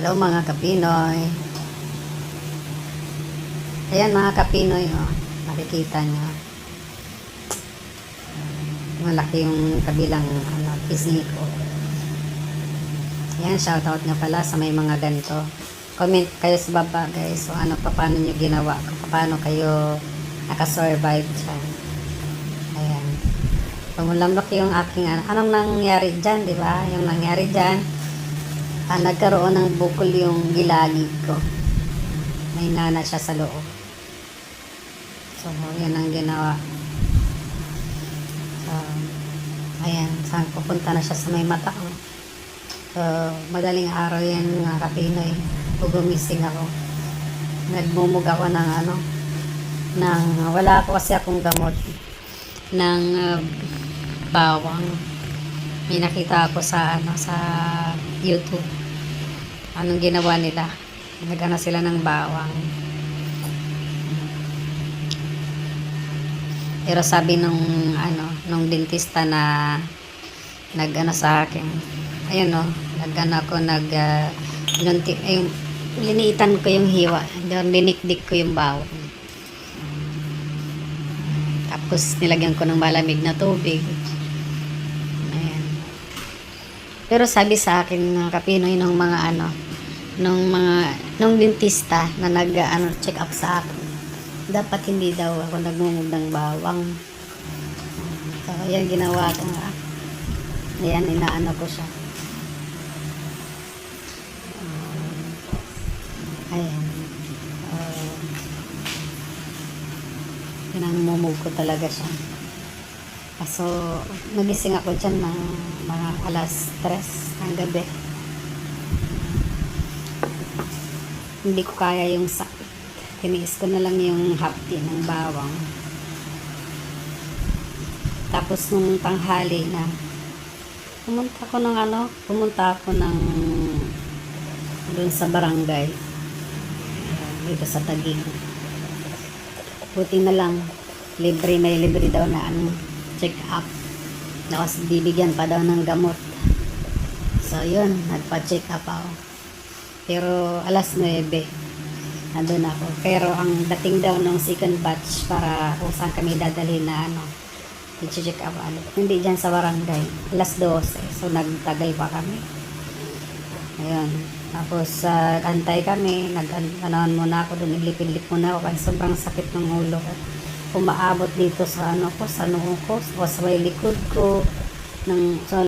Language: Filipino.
Hello mga kapinoy. Ayan mga kapinoy, oh. Makikita nyo. Malaki yung kabilang ano, pisngi ko. Ayan, shoutout nga pala sa may mga ganito. Comment kayo sa baba guys. So ano pa paano nyo ginawa. Paano kayo nakasurvive dyan. Ayan. Pumulamlok yung aking ano. Anong nangyari dyan, di ba? Yung nangyari dyan, ah, nagkaroon ng bukol yung gilagid ko. May nana siya sa loob. So, yan ang ginawa. So, ayan, saan pupunta na siya sa may mata ko. So, madaling araw yan mga kapinoy. Gugumising ako. Nagmumug ako ng ano, ng, wala ako kasi akong gamot ng ah, bawang. May nakita ako sa ano sa YouTube. Anong ginawa nila? Nagana sila ng bawang. Pero sabi nung ano, nung dentista na nagano sa akin. Ayun no, nagano ako nag uh, nunti, ayun, linitan ko yung hiwa. Doon ko yung bawang. Tapos nilagyan ko ng malamig na tubig. Ayan. Pero sabi sa akin mga kapinoy ng mga ano, nung mga nung dentista na nag ano, check up sa akin. Dapat hindi daw ako nagmumug ng bawang. So, yan ginawa ko. Ayan, inaano ko siya. Um, ayan. Uh, pinangmumug ko talaga siya. Kaso, nagising ako dyan ng mga alas 3 ng gabi. Hindi ko kaya yung sakit. Tiniis ko na lang yung hapti ng bawang. Tapos nung tanghali na, pumunta ko ng ano, pumunta ako ng doon sa barangay. Dito sa Tagig. Buti na lang, libre na libre daw na ano, check up. Tapos bibigyan pa daw ng gamot. So yun, nagpa-check up ako. Pero alas 9, nandun ako. Pero ang dating daw ng second batch para kung saan kami dadalhin na ano, i-check up ano. Hindi dyan sa barangay. Alas 12. So nagtagal pa kami. Ayun. Tapos uh, antay kami. Nag-anoan muna ako doon. Ilipid-lip muna ako kasi sobrang sakit ng ulo ko. Umaabot dito sa ano ko, sa noo ko, o sa may likod ko. Ng, so,